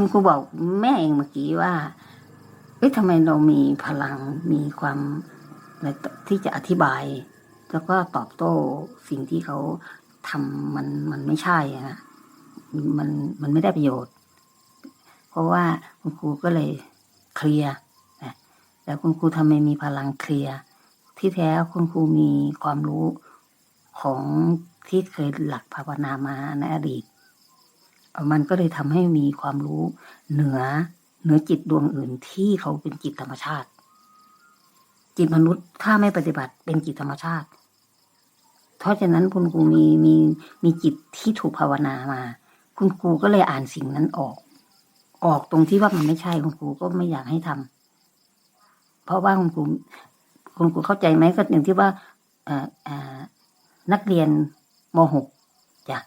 คุณครูบอกแม่เองเมื่อกี้ว่าเอ๊ะทำไมเรามีพลังมีความที่จะอธิบาย แล้วก็ตอบโต้สิ่งที่เขาทำมันมันไม่ใช่นะมันมันไม่ได้ประโยชน์ เพราะว่าคุณครูก็เลยเคลียร์นะแต่คุณครูทำไมมีพลังเคลียร์ที่แท้คุณครูมีความรู้ของที่เคยหลักภาวนามาในอดีต มันก็เลยทำให้มีความรู้เหนือเหนือจิตดวงอื่นที่เขาเป็นจิตธรรมชาติ จิตมนุษย์ถ้าไม่ปฏิบัติเป็นจิตธรรมชาติ เพราะฉะนั้นคุณครูมีมีมีจิตที่ถูกภาวนามา คุณครูก็เลยอ่านสิ่งนั้นออก ออกตรงที่ว่ามันไม่ใช่คุณครูก็ไม่อยากให้ทำเพราะว่าคุณครูคุณครูเข้าใจไหมก็อย่างที่ว่าเอ่อเอ่อนักเรียนมหกจ้ะ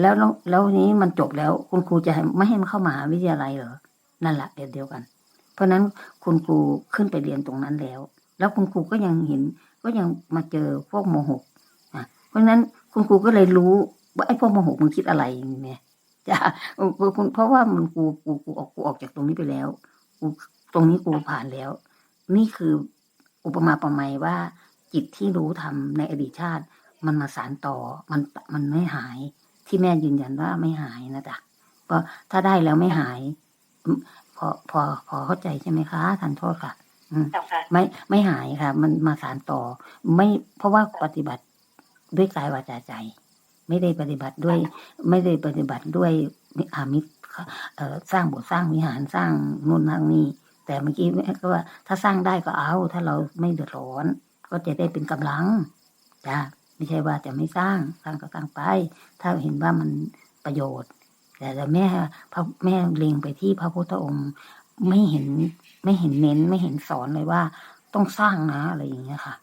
แล้วแล้วนี้มันจบแล้ว คุณครูจะไม่ให้มันเข้ามหาวิทยาลัยเหรอนั่นแหละเดียวกัน เพราะนั้นคุณครูขึ้นไปเรียนตรงนั้นแล้ว แล้วคุณครูก็ยังเห็น ก็ยังมาเจอพวกโมหกอะเพราะนั้นคุณครูก็เลยรู้ว่าไอ้พวกโมหกมันคิดอะไรเนี่ยจ้ะเพราะว่ามันกูกูกูออกกูออกจากตรงนี้ไปแล้วกูตรงนี้กูผ่านแล้ว นี่คืออุปมาประไมยว่าจิตที่รู้ทำในอดีตชาติ มันมาสารต่อมันมันไม่หาย ที่แม่ยืนยันว่าไม่หายนะจ๊ะเพราะถ้าได้แล้วไม่หายอืมพอพอพอเข้าใจใช่ไหมคะทานโทษค่ะอืมเจ้าค่ะไม่ไม่หายค่ะ มันมาสารต่อ ไม่เพราะว่าปฏิบัติด้วยกายวาจาใจ ไม่ได้ปฏิบัติด้วย ไม่ได้ปฏิบัติด้วยอามิตรเอ่อสร้างโบทสร้างวิหารสร้างนู่นนั่งนี่แต่เมื่อกี้แม่ก็ว่า ถ้าสร้างได้ก็เอา ถ้าเราไม่เดือดร้อน ก็จะได้เป็นกำลังจ้า ไม่ใช่ว่าจะไม่สร้างสร้างก็สร้างไป ถ้าเห็นว่ามันประโยชน์ แต่แต่แม่พระแม่เล็งไปที่พระพุทธองค์ไม่เห็นไม่เห็นเน้นไม่เห็นสอนเลยว่า ต้องสร้างนะอะไรอย่างเงี้ยค่ะ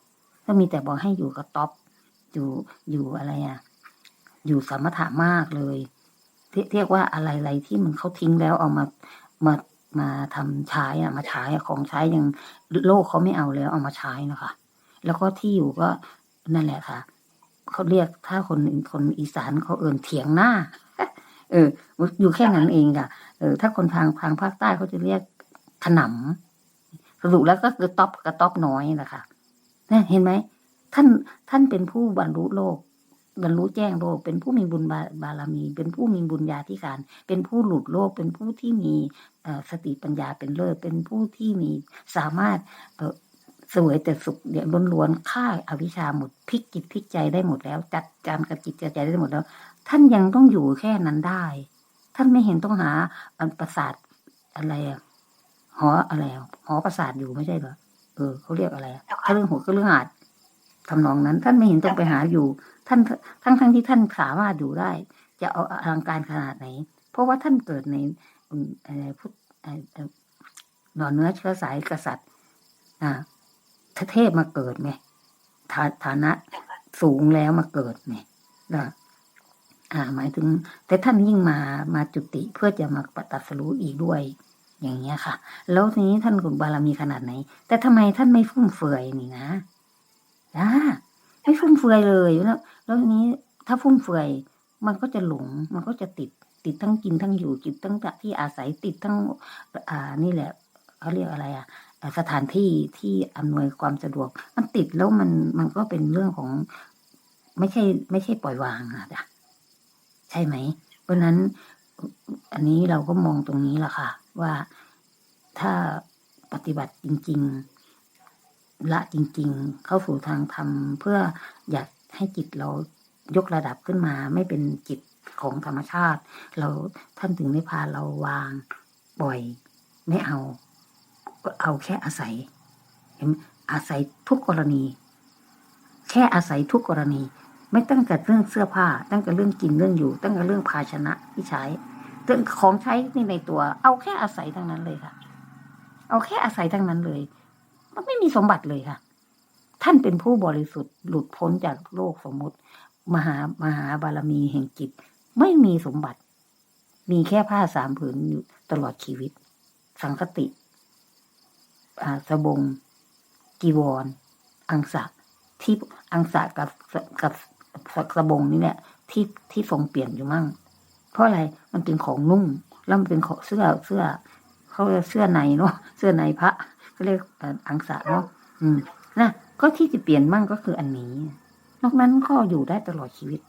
ก็มีแต่บอกให้อยู่กับท็อปอยู่อยู่อะไรอะ อยู่สมถะมากเลยเรียกว่าอะไรอะไรที่มันเขาทิ้งแล้วเอามามามาทำใช้อะมาใช้ของใช้ยังโลกเขาไม่เอาแล้วเอามาใช้นะคะ แล้วก็ที่อยู่ก็นั่นแหละค่ะ เขาเรียกถ้าคนคนอีสานเขาเอ่นเถียงหน้า เออ อยู่แค่นั้นเองค่ะเออถ้าคนทางทางภาคใต้เขาจะเรียกขนำสรุปแล้วก็คือต๊อปกระต๊อบน้อยนะคะนี่เห็นไหมท่านท่านเป็นผู้บรรลุโลก บรรลุแจ้งโลก เป็นผู้มีบุญบาบารมี เป็นผู้มีบุญญาธิการ เป็นผู้หลุดโลก เป็นผู้ที่มีสติปัญญาเป็นเลิศเป็นผู้ที่มีสามารถ สวยแต่สุขเดียวล้วนๆฆ่าอาวิชชาหมดพลิกจิตพลิกใจได้หมดแล้ว จัดการกับจิตกับใจได้หมดแล้ว ท่านยังต้องอยู่แค่นั้นได้ ท่านไม่เห็นต้องหาอันประสาทอะไรอะหออะไรอะหอประสาทอยู่ไม่ใช่เหรอเออเขาเรียกอะไรอะเขาเรื่องหัวเขาเรื่องหาดทำนองนั้น ท่านไม่เห็นต้องไปหาอยู่ ท่านทั้งทั้งที่ท่านสามารถอยู่ได้ จะเอาอลังการขนาดไหน เพราะว่าท่านเกิดในอืมเอ่อพุทธเอ่อเอ่อหน่อเนื้อเชื้อสายกษัตริย์อ่า เทพมาเกิดไงฐาฐานะสูงแล้วมาเกิดไงนะอ่าหมายถึง แต่ท่านยิ่งมามาจุติเพื่อจะมาปตัดสรู้อีกด้วย อย่างเงี้ยค่ะ แล้วทีนี้ท่านกุบารมีขนาดไหน แต่ทำไมท่านไม่ฟุ่มเฟือยนี่นะอ่าไม่ฟุ่มเฟือยเลยแล้ว แล้วทีนี้ถ้าฟุ่มเฟือยมันก็จะหลง มันก็จะติด ติดทั้งกินทั้งอยู่ติดทั้งที่อาศัยติดทั้ง อ่า นี่แหละเขาเรียกอะไรอะอ่า สถานที่ที่อำนวยความสะดวก มันติดแล้วมันมันก็เป็นเรื่องของไม่ใช่ ไม่ใช่ปล่อยวางอะจ้ะใช่ไหม เพราะนั้นอันนี้เราก็มองตรงนี้แหละค่ะ ว่าถ้าปฏิบัติจริง ๆ ละจริง ๆ เข้าสู่ทางธรรมเพื่ออยากให้จิตเรายกระดับขึ้นมา ไม่เป็นจิตของธรรมชาติ เราท่านถึงได้พาเราวางปล่อย ไม่เอา ก็เอาแค่อาศัย เห็นอาศัยทุกกรณี แค่อาศัยทุกกรณี ไม่ตั้งแต่เรื่องเสื้อผ้า ตั้งแต่เรื่องกินเรื่องอยู่ ตั้งแต่เรื่องภาชนะที่ใช้เรื่องของใช้นี่ในตัว เอาแค่อาศัยทั้งนั้นเลยค่ะ เอาแค่อาศัยทั้งนั้นเลย มันไม่มีสมบัติเลยค่ะ ท่านเป็นผู้บริสุทธิ์หลุดพ้นจากโลกสมมติ มหามหาบารมีแห่งจิตไม่มีสมบัติ มีแค่ผ้าสามผืนอยู่ตลอดชีวิต สังคติ สบงกีวร อังสะที่อังสะกับกับกับสบงนี่แหละที่ที่ทรงเปลี่ยนอยู่มั่ง เพราะอะไรมันเป็นของนุ่งแล้วมันเป็นของเสื้อเสื้อเขาเรียกเสื้อในเนาะเสื้อในพระเขาเรียกอังสะเนาะอืมนะก็ที่จะเปลี่ยนมั่งก็คืออันนี้ นอกนั้นก็อยู่ได้ตลอดชีวิต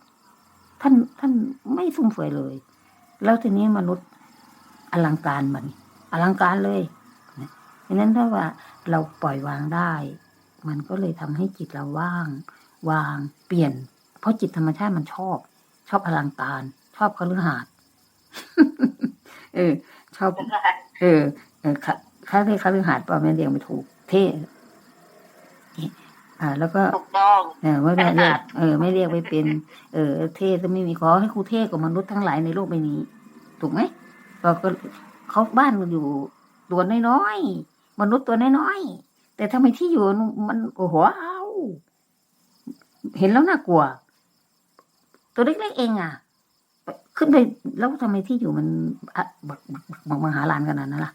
ท่านท่านไม่ฟุ่มเฟือยเลย แล้วทีนี้มนุษย์อลังการมันอลังการเลย ดังนั้นถ้าว่าเราปล่อยวางได้ มันก็เลยทำให้จิตเราว่าง วางเปลี่ยน เพราะจิตธรรมชาติมันชอบ ชอบอลังการชอบคฤหาสน์เออ ชอบ เออ เออค่ะค่าเรียกคฤหาสน์ป่ะไม่เรียกไม่ถูก เท่นี่อ่า แล้วก็ถูกต้องเออไม่ได้เรียกเออ ไม่เรียกไม่เป็น เออ เท่จะไม่มีขอให้ครูเท่กว่ามนุษย์ทั้งหลายในโลกใบนี้ ถูกไหมเราก็เขาบ้านมันอยู่ตัวน้อยๆ มนุษย์ตัวน้อยๆแต่ทำไมที่อยู่มันโอ้โหว้าวเห็นแล้วน่ากลัว ตัวเล็กๆเองอะ ขึ้นไปแล้วทำไมที่อยู่มันอะบักบกมหาลานขนาดนั้นล่ะ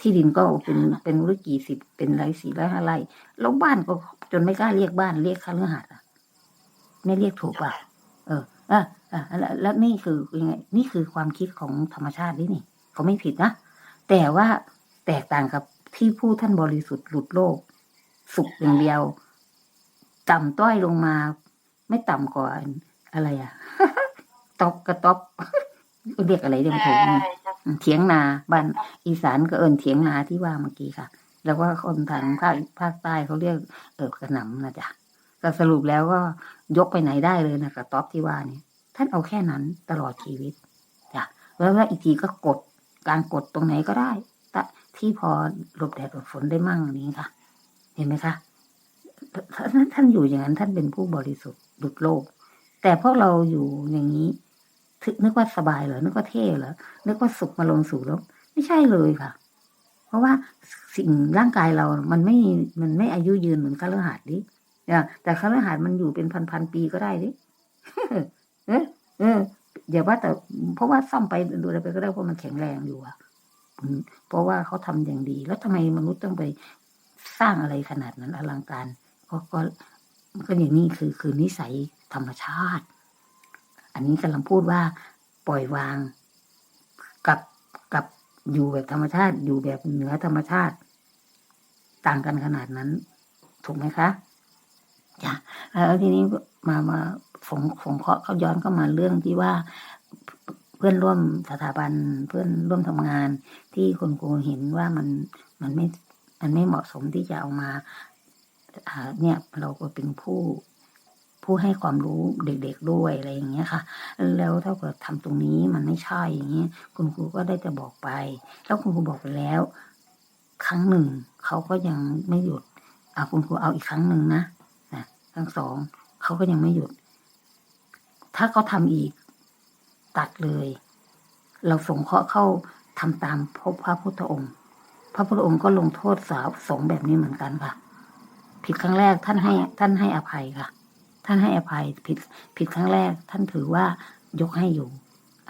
ที่ดินก็เป็นเป็นรู้กี่สิบเป็นไรสี่ไรห้าไรแล้วบ้านก็จนไม่กล้าเรียกบ้านเรียกคฤหาสน์อะไม่เรียกถูกป่ะเอออะอะแล้วแล้วนี่คือยังไงนี่คือความคิดของธรรมชาตินี่นี่เขาไม่ผิดนะแต่ว่าแตกต่างกับ ที่ผู้ท่านบริสุทธิ์หลุดโลก สุขอย่างเดียว ต่ำต้อยลงมา ไม่ต่ำกว่าอะไรอะตอบกระต๊อบเรียกอะไรเรียกไม่ถูกนะเถียงนาบ้านอีสานก็เอินเถียงนาที่ว่าเมื่อกี้ค่ะ แล้วว่าคนทางภาคภาคใต้เขาเรียกเออกระหน่ำนะจ๊ะก็สรุปแล้วก็ยกไปไหนได้เลยนะกระต๊อบที่ว่าเนี่ยท่านเอาแค่นั้นตลอดชีวิตจ้ะแล้วแล้วอีกทีก็กดการกดตรงไหนก็ได้ตะ ที่พอหลบแดดหลบฝนได้มั่งนี้ค่ะ เห็นไหมคะท่านท่านอยู่อย่างนั้นท่านเป็นผู้บริสุทธิ์หลุดโลก แต่พวกเราอยู่อย่างนี้ถึกนึกว่าสบายเหรอนึกว่าเท่เหรอนึกว่าสุขมาลงสู่โลกไม่ใช่เลยค่ะ เพราะว่าสิ่งร่างกายเรา มันไม่มันไม่อายุยืนเหมือนคฤหาสน์ดิเนี่ยแต่คฤหาสน์มันอยู่เป็นพันพันๆปีก็ได้ดิเออเอออย่าว่าแต่เพราะว่าซ่อมไปดูอะไรไปก็ได้เพราะมันแข็งแรงอยู่อะ เพราะว่าเขาทำอย่างดี แล้วทำไมมนุษย์ต้องไปสร้างอะไรขนาดนั้นอลังการก็ก็ก็อย่างนี้คือคือนิสัยธรรมชาติ อันนี้กำลังพูดว่าปล่อยวางกับกับอยู่แบบธรรมชาติ อยู่แบบเหนือธรรมชาติ ต่างกันขนาดนั้น ถูกไหมคะจ้ะแล้วทีนี้มามาฝงฝงเคาะเขาย้อนเข้ามาเรื่องที่ว่า พื่อนร่วมสถาบันเพื่อนร่วมทำงาน ที่คุณครูเห็นว่ามันมันไม่มันไม่เหมาะสมที่จะเอามาเนี่ยเราก็เป็นผู้ผู้ให้ความรู้เด็กๆด้วยอะไรอย่างเงี้ยค่ะ แล้วถ้าเกิดทำตรงนี้มันไม่ใช่อย่างเงี้ยคุณครูก็ได้จะบอกไป แล้วคุณครูบอกไปแล้ว ครั้งหนึ่งเขาก็ยังไม่หยุดอะคุณครูเอาอีกครั้งหนึ่งนะนะครั้งสองเขาก็ยังไม่หยุด ถ้าเขาทำอีก ตัดเลย เราส่งเคราะห์เข้าทำตามพบพระพุทธองค์ พระพุทธองค์ก็ลงโทษสาวสงแบบนี้เหมือนกันค่ะ ผิดครั้งแรกท่านให้ท่านให้อภัยค่ะ ท่านให้อภัยผิดผิดครั้งแรก ท่านถือว่ายกให้อยู่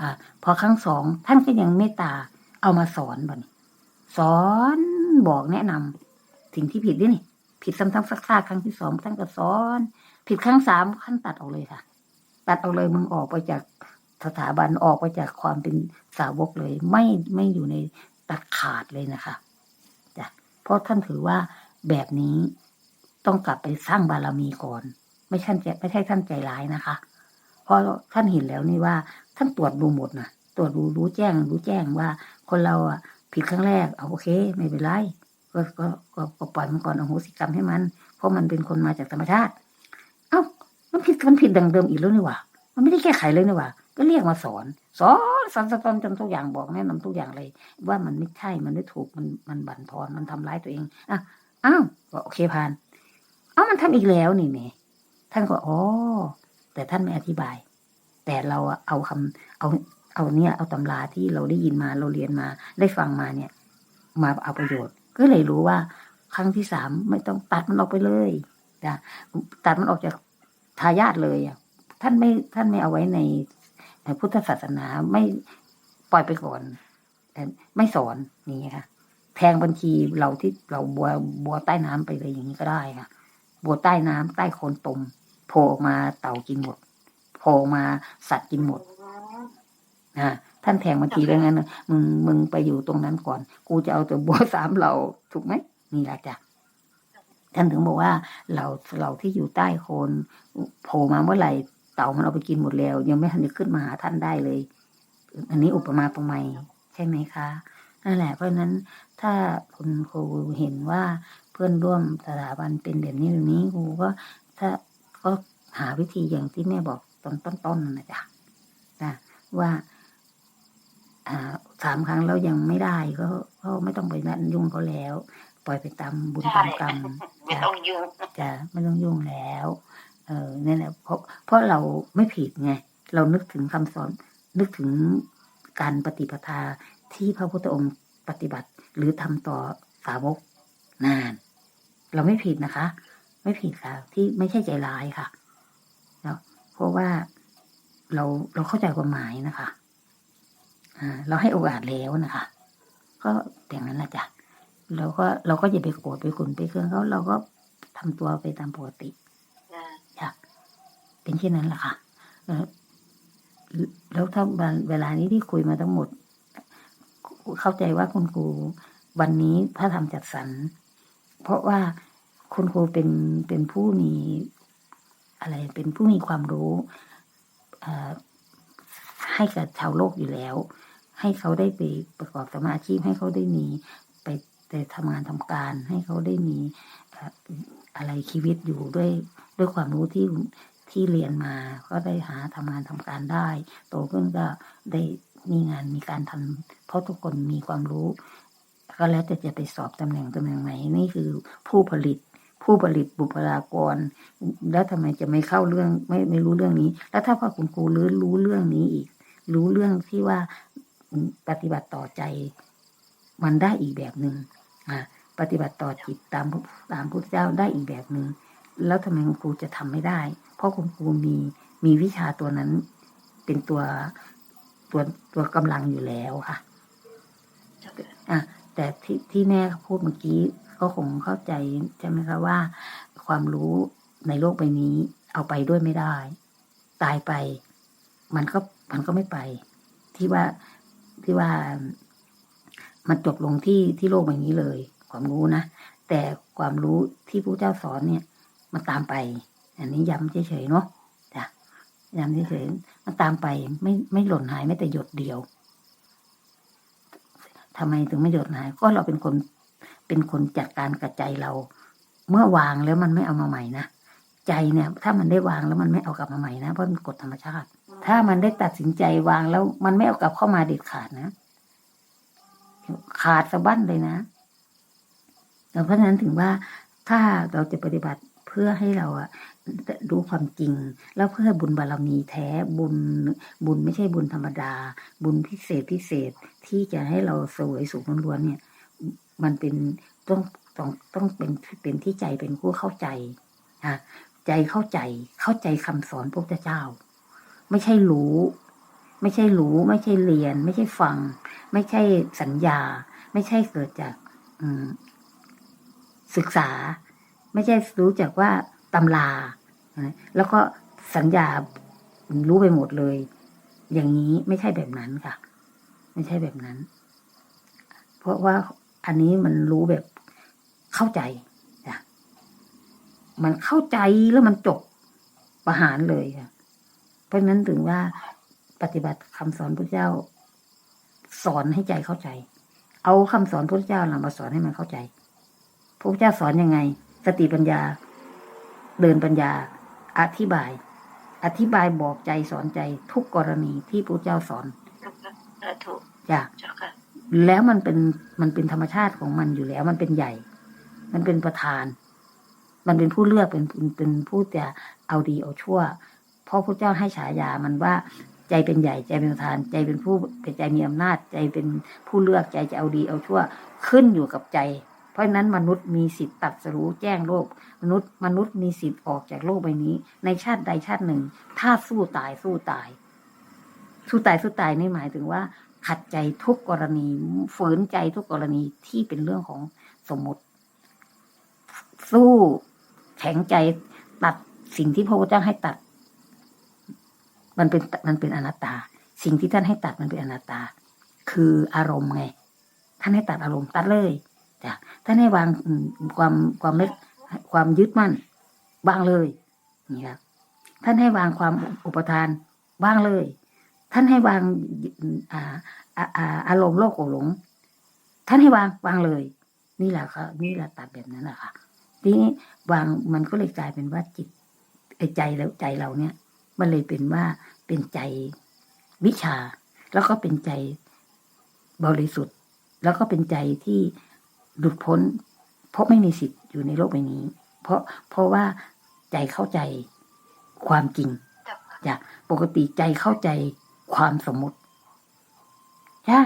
อ่า พอครั้งสองท่านก็ยังเมตตาเอามาสอนบ่นี่สอนบอกแนะนำสิ่งที่ผิดนี่นี่ ผิดซ้ำๆซักๆครั้งที่สองท่านก็สอน ผิดครั้งสามท่านตัดออกเลยค่ะ ตัดออกเลยมึงออกไปจาก สถาบันออกไปจากความเป็นสาวกเลย ไม่ไม่อยู่ในตัดขาดเลยนะคะจ้ะเพราะท่านถือว่าแบบนี้ต้องกลับไปสร้างบารมีก่อน ไม่ใช่ไม่ใช่ท่านใจร้ายนะคะเพราะท่านเห็นแล้วนี่ว่า ท่านตรวจดูหมดนะตรวจดูรู้แจ้ง รู้แจ้งว่า คนเราอะ ผิดครั้งแรกเอาโอเค ไม่เป็นไรก็ก็ก็ก็ปล่อยมันก่อนเอาโหสิกรรมให้มัน เพราะมันเป็นคนมาจากธรรมชาติ เอ้ามันผิดมันผิดดังเดิมอีกแล้วนี่หว่า มันไม่ได้แก้ไขเลยนี่หว่า ก็เรียกมาสอน สอนสอนสอนจนทุกอย่างบอกแนะนำทุกอย่างเลย ว่ามันไม่ใช่มันไม่ถูกมันมันบั่นทอนมันทำร้ายตัวเองอะอ้าวก็โอเคผ่านเอ้ามันทำอีกแล้วนี่เมท่านก็อ๋อแต่ท่านไม่อธิบาย แต่เราเอาคำเอาเอาเนี่ยเอาตำราที่เราได้ยินมาเราเรียนมาได้ฟังมาเนี่ย มาเอาประโยชน์ ก็เลยรู้ว่า ครั้งที่สามไม่ต้องตัดมันออกไปเลยนะตัดมันออกจากทายาทเลยอะท่านไม่ท่านไม่เอาไว้ใน พุทธศาสนาไม่ปล่อยไปก่อนแต่ไม่สอนนี่ค่ะ แทงบัญชีเราที่เราบัวบัวใต้น้ำไปเลยอย่างนี้ก็ได้ค่ะ บัวใต้น้ำใต้โคนตมโผล่มาเต่ากินหมดโผล่มาสัตว์กินหมดนะท่านแทงเมื่อกี้แล้วงั้นน่ะมึงมึงไปอยู่ตรงนั้นก่อน กูจะเอาแต่บัวสามเหล่าถูกไหมนี่แหละจ้ะท่านถึงบอกว่าเราเราที่อยู่ใต้โคนโผล่มาเมื่อไหร่ เต่ามันเอาไปกินหมดแล้ว ยังไม่ทันจะขึ้นมาหาท่านได้เลย อันนี้อุปมาประไมยใช่ไหมคะนั่นแหละเพราะฉะนั้นถ้าคุณครูเห็นว่าเพื่อนร่วมสถาบันเป็นแบบนี้แบบนี้ครูก็ถ้าก็หาวิธีอย่างที่แม่บอกตอนต้นๆนั่นนะจ๊ะนะว่าอ่าสามครั้งแล้วยังไม่ได้ก็ก็ไม่ต้องไปนั่นยุ่งเขาแล้ว ปล่อยไปตามบุญใช่ตามกรรมไม่จ้ะต้องยุ่งจะไม่ต้องยุ่งแล้วเออนั่นแหละเพราะเพราะเราไม่ผิดไงเรานึกถึงคำสอนนึกถึงการปฏิปทาที่พระพุทธองค์ปฏิบัติ หรือทำต่อสาวกนาน เราไม่ผิดนะคะ ไม่ผิดค่ะ ที่ไม่ใช่ใจร้ายค่ะเนาะเพราะว่าเราเราเข้าใจความหมายนะคะอ่าเราให้โอกาสแล้วนะคะ ก็อย่างนั้นแหละจ้ะเราก็เราก็อย่าไปโกรธไปขุนไปเคืองเขาเราก็ทำตัวไปตามปกติ เป็นเช่นนั้นแหละค่ะแล้วถ้าเวลานี้ที่คุยมาทั้งหมด เข้าใจว่าคุณครูวันนี้พระธรรมจัดสรรเพราะว่าคุณครูเป็นเป็นผู้มีอะไรเป็นผู้มีความรู้ให้กับชาวโลกอยู่แล้ว ให้เขาได้ไปประกอบสมาอาชีพให้เขาได้มีไปไปทำงานทำการ ให้เขาได้มีเอ่ออะไรชีวิตอยู่ด้วยด้วยความรู้ที่ ที่เรียนมาก็ได้หาทำงานทำการได้ โตขึ้นก็ได้มีงานมีการทำเพราะทุกคนมีความรู้ ก็แล้วแต่จะไปสอบตำแหน่งตำแหน่งไหนนี่คือผู้ผลิตผู้ผลิตบุคลากร แล้วทำไมจะไม่เข้าเรื่องไม่ไม่รู้เรื่องนี้ แล้วถ้าพ่อคุณครูรู้รู้เรื่องนี้อีก รู้เรื่องที่ว่าปฏิบัติต่อใจ มันได้อีกแบบหนึ่งอ่าปฏิบัติต่อจิตตามตามพุทธเจ้าได้อีกแบบหนึ่งแล้วทำไมคุณครูจะทำไม่ได้ ราะคุณครูมีมีวิชาตัวนั้นเป็นตัวตัวตัวกำลังอยู่แล้วค่ะอะแต่ที่ที่แม่พูดเมื่อกี้ก็คงเข้าใจใช่ไหมคะว่า ความรู้ในโลกใบนี้ เอาไปด้วยไม่ได้ ตายไป มันก็มันก็ไม่ไป ที่ว่าที่ว่ามันจบลงที่ที่โลกใบนี้เลย ความรู้นะแต่ความรู้ที่พระเจ้าสอนเนี่ย มันตามไป อันนี้ย้ำเฉยๆเนาะจ้ะย้ำเฉยๆมันตามไปไม่ไม่หล่นหายไม่แต่หยดเดียวทำไมถึงไม่หยดหาย ก็เราเป็นคนเป็นคนจัดการกับใจเรา เมื่อวางแล้วมันไม่เอามาใหม่นะใจเนี่ย ถ้ามันได้วางแล้วมันไม่เอากลับมาใหม่นะเพราะมันกฎธรรมชาติ ถ้ามันได้ตัดสินใจวางแล้วมันไม่เอากลับเข้ามาเด็ดขาดนะขาดสะบั้นเลยนะเพราะฉะนั้นถึงว่าถ้าเราจะปฏิบัติเพื่อให้เราอะ รู้ความจริง แล้วเพื่อบุญบารมีแท้บุญบุญไม่ใช่บุญธรรมดา บุญพิเศษพิเศษที่จะให้เราสวยสุขล้วนๆเนี่ย มันเป็นต้องต้องต้องเป็นเป็นที่ใจเป็นผู้เข้าใจอะใจเข้าใจเข้าใจคำสอนพระพุทธเจ้า ไม่ใช่รู้ ไม่ใช่รู้ ไม่ใช่เรียน ไม่ใช่ฟัง ไม่ใช่สัญญา ไม่ใช่เกิดจากศึกษา ไม่ใช่รู้จักว่า ตำราแล้วก็สัญญารู้ไปหมดเลย อย่างนี้ไม่ใช่แบบนั้นค่ะ ไม่ใช่แบบนั้น เพราะว่าอันนี้มันรู้แบบเข้าใจจ้ะมันเข้าใจแล้วมันจบประหารเลยค่ะ เพราะนั้นถึงว่าปฏิบัติคำสอนพระเจ้า สอนให้ใจเข้าใจ เอาคำสอนพระเจ้านามาสอนให้มันเข้าใจพระเจ้าสอนยังไง สติปัญญา เดินปัญญา อธิบาย อธิบายบอกใจสอนใจทุกกรณีที่พระเจ้าสอนเออถูกจ้ะเจ้าค่ะแล้วมันเป็นมันเป็นธรรมชาติของมันอยู่แล้ว มันเป็นใหญ่ มันเป็นประธาน มันเป็นผู้เลือกเป็นเป็นเป็นผู้จะเอาดีเอาชั่ว เพราะพระเจ้าให้ฉายามันว่าใจเป็นใหญ่ใจเป็นประธาน ใจเป็นผู้เป็นใจมีอำนาจ ใจเป็นผู้เลือกใจจะเอาดีเอาชั่ว ขึ้นอยู่กับใจ เพราะฉะนั้นมนุษย์มีสิทธิ์ตัดสรู้แจ้งโลก มนุษย์ มนุษย์มีสิทธิ์ออกจากโลกใบนี้ ในชาติใดชาติหนึ่ง ถ้าสู้ตายสู้ตาย สู้ตายสู้ตายนี่หมายถึงว่า ขัดใจทุกกรณีฝืนใจทุกกรณีที่เป็นเรื่องของสมมติ สู้แข็งใจตัดสิ่งที่พระพุทธเจ้าให้ตัด มันเป็นมันเป็นอนัตตา สิ่งที่ท่านให้ตัดมันเป็นอนัตตา คืออารมณ์ไง ท่านให้ตัดอารมณ์ตัดเลย จ้ะท่านให้วางความความไม่ความยึดมั่นวางเลยนี่ครับท่านให้วางความอุปทานวางเลย ท่านให้วางอ่าอาอ่ารมณ์โลภโกหลง ท่านให้วางวางเลย นี่แหละครับนี่แหละตัดแบบนั้นแหละค่ะทีนี้วางมันก็เลยกลายเป็นว่าจิตไอ้ใจแล้วใจเราเนี่ย มันเลยเป็นว่าเป็นใจวิชา แล้วก็เป็นใจบริสุทธิ์ แล้วก็เป็นใจที่ หลุดพ้น เพราะไม่มีสิทธิ์อยู่ในโลกใบนี้ เพราะเพราะว่าใจเข้าใจความจริงจ้าค่ะจากปกติใจเข้าใจความสมมติย่า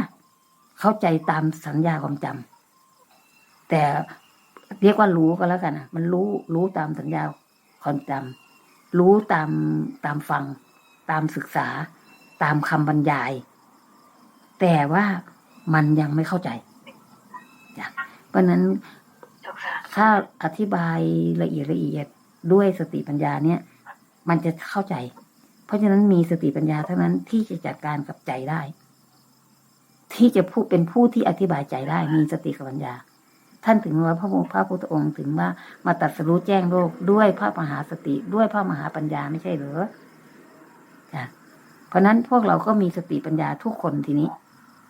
เข้าใจตามสัญญาความจำแต่เรียกว่ารู้ก็แล้วกันนะมันรู้รู้ตามสัญญาความจำรู้ตามตามฟัง ตามศึกษา ตามคำบรรยาย แต่ว่ามันยังไม่เข้าใจจ้ะ เพราะฉะนั้นเจ้าค่ะถ้าอธิบายละเอียดละเอียดด้วยสติปัญญาเนี่ย มันจะเข้าใจ เพราะฉะนั้นมีสติปัญญาเท่านั้นที่จะจัดการกับใจได้ ที่จะพูดเป็นผู้ที่อธิบายใจได้มีสติกับปัญญา ท่านถึงว่าพระพระพุทธองค์ถึงว่ามาตรัสรู้แจ้งโลกด้วยพระมหาสติด้วยพระมหาปัญญาไม่ใช่เหรอจ้ะเพราะฉะนั้นพวกเราก็มีสติปัญญาทุกคนทีนี้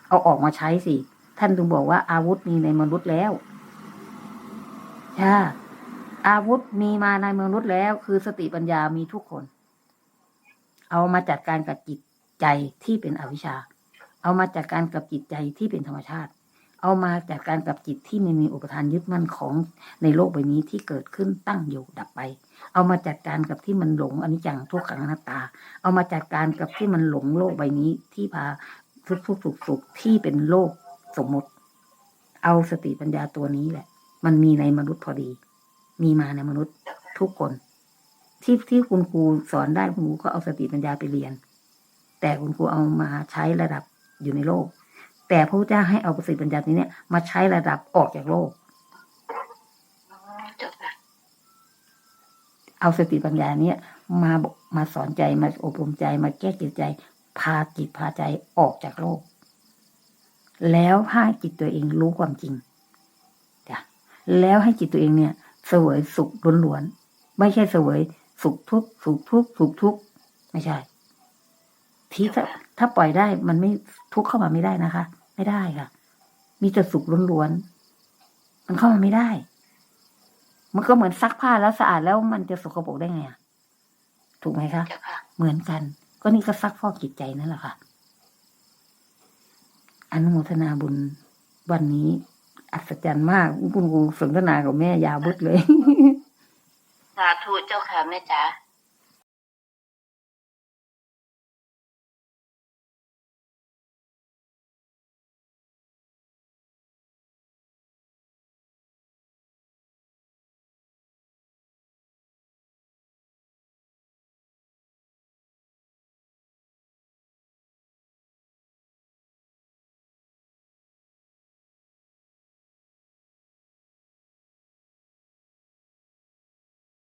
เอาออกมาใช้สิ ท่านถึงบอกว่าอาวุธมีในมนุษย์แล้วใช่อาวุธมีมาในมนุษย์แล้ว คือสติปัญญามีทุกคน เอามาจัดการกับจิตใจที่เป็นอวิชชา เอามาจัดการกับจิตใจที่เป็นธรรมชาติ เอามาจัดการกับจิตที่ไม่มีอุปทานยึดมั่นของในโลกใบนี้ที่เกิดขึ้นตั้งอยู่ดับไป เอามาจัดการกับที่มันหลงอนิจจังทุกขังอนัตตา เอามาจัดการกับที่มันหลงโลกใบนี้ที่พาทุกทุกสุขสุขที่เป็นโลก สมมติ เอาสติปัญญาตัวนี้แหละ มันมีในมนุษย์พอดี มีมาในมนุษย์ทุกคน ที่ที่คุณครูสอนได้คุณครูก็เอาสติปัญญาไปเรียน แต่คุณครูเอามาใช้ระดับอยู่ในโลก แต่พระพุทธเจ้าให้เอาสติปัญญานี้เนี่ยมาใช้ระดับออกจากโลกเอาสติปัญญาเนี่ยมาบอกมาสอนใจมาอบรมใจมาแก้จิตใจ พาจิตพาใจออกจากโลก แล้วให้จิตตัวเองรู้ความจริงจ้ะแล้วให้จิตตัวเองเนี่ย เสวยสุขล้วนๆไม่ใช่เสวยสุขทุกข์สุขทุกข์สุขทุกข์ไม่ใช่ที่ถ้าถ้าปล่อยได้มันไม่ทุกข์เข้ามาไม่ได้นะคะ ไม่ได้ค่ะ มีแต่สุขล้วนๆมันเข้ามาไม่ได้ มันก็เหมือนซักผ้าแล้วสะอาดแล้วมันจะสกปรกได้ไงอะถูกไหมคะเจ้าค่ะเหมือนกัน ก็นี่ก็ซักฟอกจิตใจนั่นแหละค่ะอ นุโมทนาบุญวันนี้อัศจรรย์มากคุณครูสนทนากับแม่ยาวบึดเลย สาธุเจ้าค่ะแม่จ๋า